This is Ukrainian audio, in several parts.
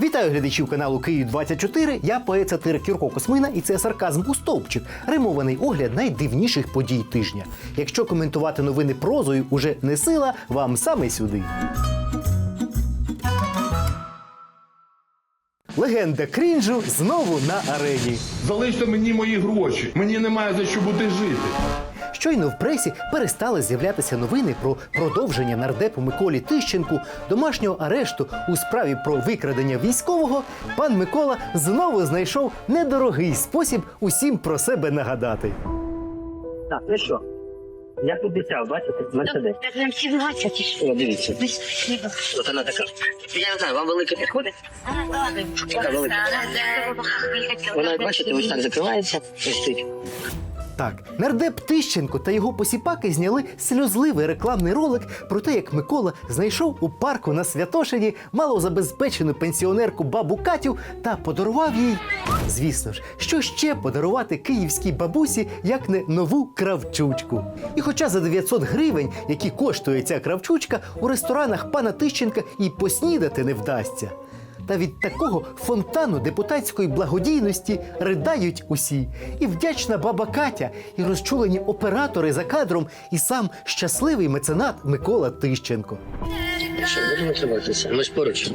Вітаю глядачів каналу Київ 24 Я поет сатирик Юрко Космина, і це сарказм у стовпчик. Римований огляд найдивніших подій тижня. Якщо коментувати новини прозою уже не сила, вам саме сюди. Легенда крінжу знову на арені. Залиште мені мої гроші. Мені немає за що бути жити. Щойно в пресі перестали з'являтися новини про продовження нардепу Миколі Тищенку домашнього арешту у справі про викрадення військового. Пан Микола знову знайшов недорогий спосіб усім про себе нагадати. Так, ну що? Як обіцяв, бачите, Мерседес. Так нам 17 О, дивіться. От вона така. Я не знаю, вам велика підходить? Така велика. Вона, бачите, ось так закривається. Ось тут. Так, нардеп Тищенко та його посіпаки зняли сльозливий рекламний ролик про те, як Микола знайшов у парку на Святошині малозабезпечену пенсіонерку бабу Катю та подарував їй. Звісно ж, що ще подарувати київській бабусі, як не нову кравчучку. І хоча за 900 гривень, які коштує ця кравчучка, у ресторанах пана Тищенка і поснідати не вдасться. Та від такого фонтану депутатської благодійності ридають усі. І вдячна баба Катя, і розчулені оператори за кадром, і сам щасливий меценат Микола Тищенко. Що, будемо триматися? Ми ж поруч.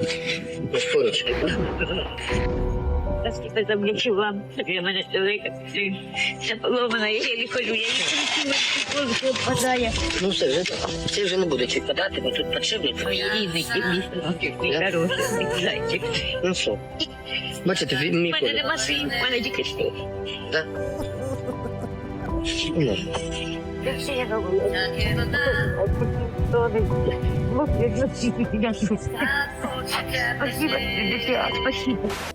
Ми ж поруч. За м'ячі вам. Я мене велика. Це поломана, я її колю. Я її відпадає. Ну все, вже це вже не буде подати, бо тут подшипник. Мої рідний, мій хороший, мій зайчик. Ну що? Бачите, він У мій мене колір. нема слів, у мене тільки що. Так? Ну. Спасибо.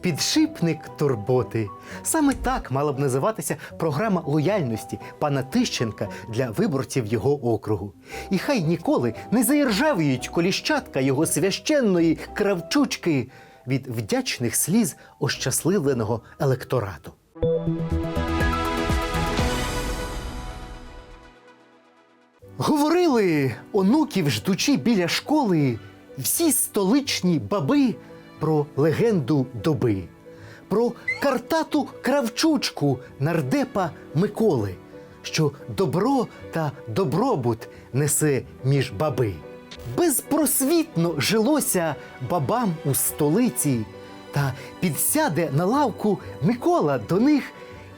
Підшипник турботи. Саме так мала б називатися програма лояльності пана Тищенка для виборців його округу. І хай ніколи не заіржавіють коліщатка його священної кравчучки від вдячних сліз ощасливленого електорату. Говорили онуків, ждучи біля школи, всі столичні баби про легенду доби, про картату кравчучку нардепа Миколи, що добро та добробут несе між баби. Безпросвітно жилося бабам у столиці, та підсяде на лавку Микола до них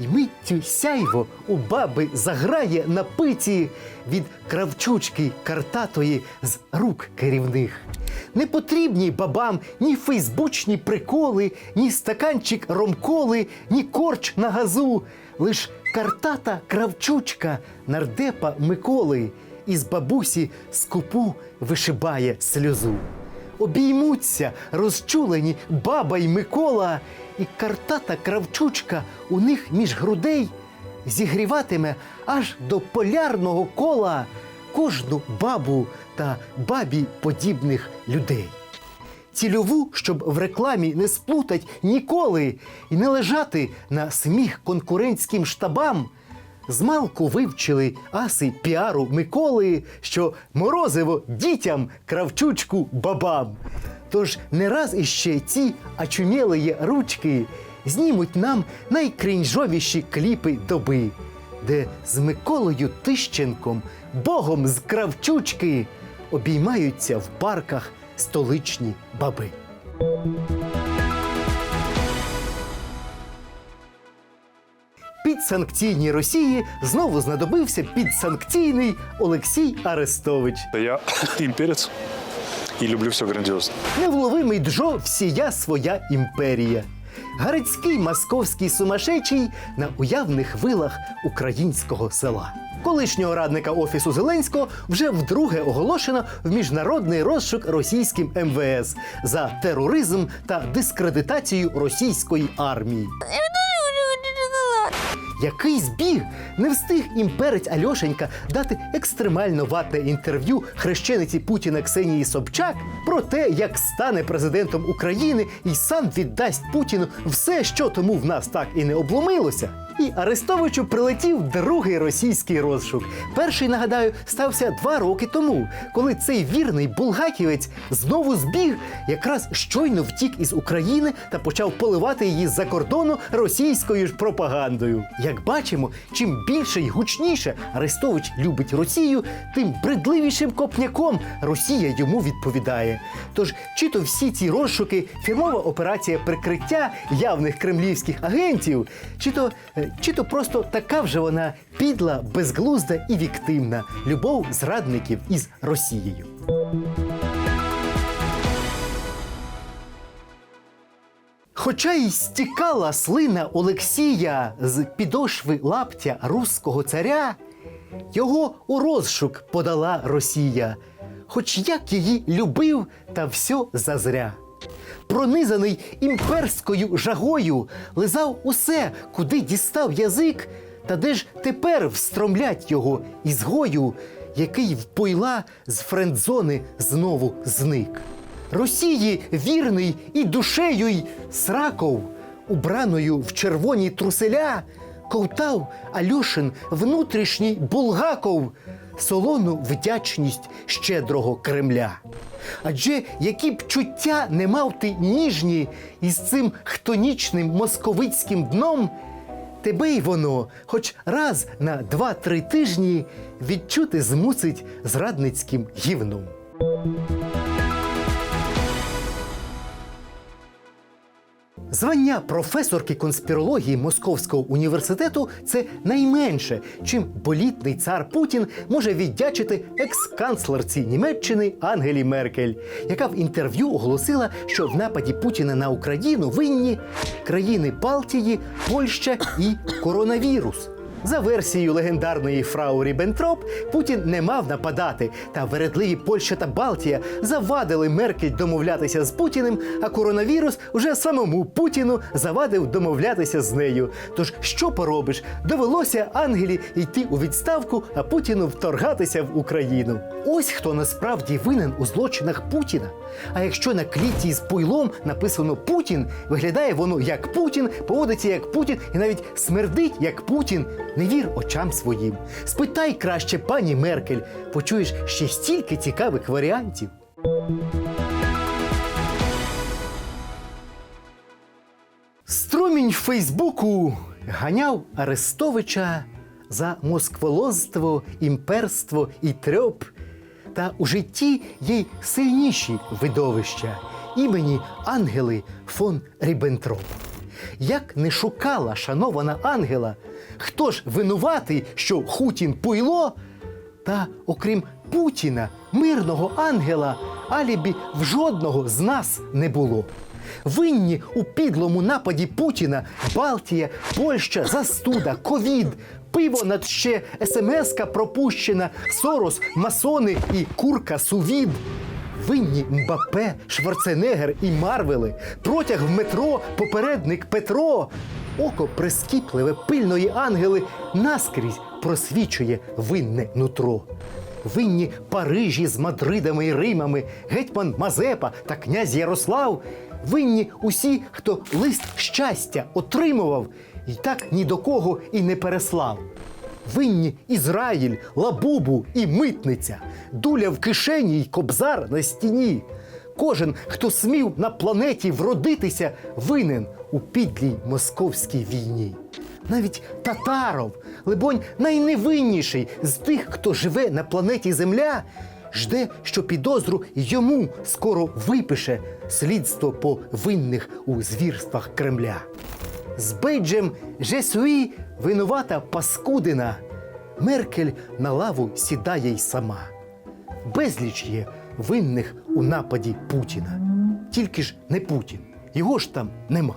і миттю сяйво у баби заграє на пиці від кравчучки картатої з рук керівних. Не потрібні бабам ні фейсбучні приколи, ні стаканчик ромколи, ні корч на газу. Лиш картата кравчучка нардепа Миколи із бабусі скупу вишибає сльозу обіймуться розчулені баба й Микола, і картата кравчучка у них між грудей зігріватиме аж до полярного кола кожну бабу та бабі подібних людей. Цільову, щоб в рекламі не сплутать ніколи і не лежати на сміх конкурентським штабам. Змалку вивчили аси піару Миколи, що морозиво дітям кравчучку бабам. Тож не раз іще ці очумілої ручки знімуть нам найкрінжовіші кліпи доби, де з Миколою Тищенком, богом з кравчучки, обіймаються в парках столичні баби. Підсанкційній Росії знову знадобився підсанкційний Олексій Арестович. Я имперец и люблю все грандиозно. Невловимий Джо всія своя імперія. Гарицький московський сумасшедший на уявних вилах українського села. Колишнього радника офісу Зеленського вже вдруге оголошено в міжнародний розшук російським МВС за тероризм та дискредитацію російської армії. Який збіг не встиг імперець Альошенька дати екстремально ватне інтерв'ю хрещениці Путіна Ксенії Собчак про те, як стане президентом України і сам віддасть Путіну все, що тому в нас так і не обломилося. І Арестовичу прилетів другий російський розшук. Перший, нагадаю, стався два роки тому, коли цей вірний булгаківець знову збіг, якраз щойно втік із України та почав поливати її з-за кордону російською ж пропагандою. Як бачимо, чим більше й гучніше Арестович любить Росію, тим бредливішим копняком Росія йому відповідає. Тож, чи то всі ці розшуки, фірмова операція прикриття явних кремлівських агентів, чи то, е, чи то просто така вже вона підла, безглузда і віктивна любов зрадників із Росією. Хоча й стікала слина Олексія з підошви лаптя руського царя, його у розшук подала Росія, хоч як її любив, та все зазря. Пронизаний імперською жагою, лизав усе, куди дістав язик, та де ж тепер встромлять його ізгою, який впойла з френдзони знову зник. Росії вірний і душею й сраков, убраною в червоні труселя, ковтав Альошин внутрішній Булгаков солону вдячність щедрого Кремля. Адже які б чуття не мав ти ніжні із цим хтонічним московицьким дном, тебе й воно, хоч раз на два-три тижні відчути змусить зрадницьким гівном. Звання професорки конспірології Московського університету це найменше, чим болітний цар Путін може віддячити екс-канцлерці Німеччини Ангелі Меркель, яка в інтерв'ю оголосила, що в нападі Путіна на Україну винні країни Балтії, Польща і коронавірус. За версією легендарної фрау Ріббентроп, Путін не мав нападати, та вередливі Польща та Балтія завадили Меркель домовлятися з Путіним, а коронавірус уже самому Путіну завадив домовлятися з нею. Тож що поробиш? Довелося Ангелі йти у відставку, а Путіну вторгатися в Україну. Ось хто насправді винен у злочинах Путіна. А якщо на кліті з пуйлом написано Путін, виглядає воно як Путін, поводиться як Путін і навіть смердить як Путін. Не вір очам своїм. Спитай краще пані Меркель, почуєш ще стільки цікавих варіантів. Струмінь Фейсбуку ганяв Арестовича за москволозство, імперство і трьоп. Та у житті є й сильніші видовища імені Ангели фон Ріббентроп. Як не шукала шанована Ангела, хто ж винуватий, що Хутін пуйло? Та окрім Путіна, мирного ангела, алібі в жодного з нас не було. Винні у підлому нападі Путіна Балтія, Польща, застуда, ковід, пиво над ще смска пропущена, Сорос, масони і курка сувід. Винні Мбапе, Шварценеггер і Марвели, протяг в метро, попередник Петро. Око прискіпливе пильної ангели наскрізь просвічує винне нутро. Винні Парижі з Мадридами і Римами, гетьман Мазепа та князь Ярослав. Винні усі, хто лист щастя отримував, і так ні до кого і не переслав. Винні Ізраїль, Лабубу і митниця, дуля в кишені й кобзар на стіні. Кожен, хто смів на планеті вродитися, винен у підлій московській війні. Навіть татаров, либонь, найневинніший з тих, хто живе на планеті Земля, жде, що підозру йому скоро випише слідство по винних у звірствах Кремля. З бейджем Жесуї винувата паскудина. Меркель на лаву сідає й сама. Безліч є винних у нападі Путіна. Тільки ж не Путін. Його ж там нема.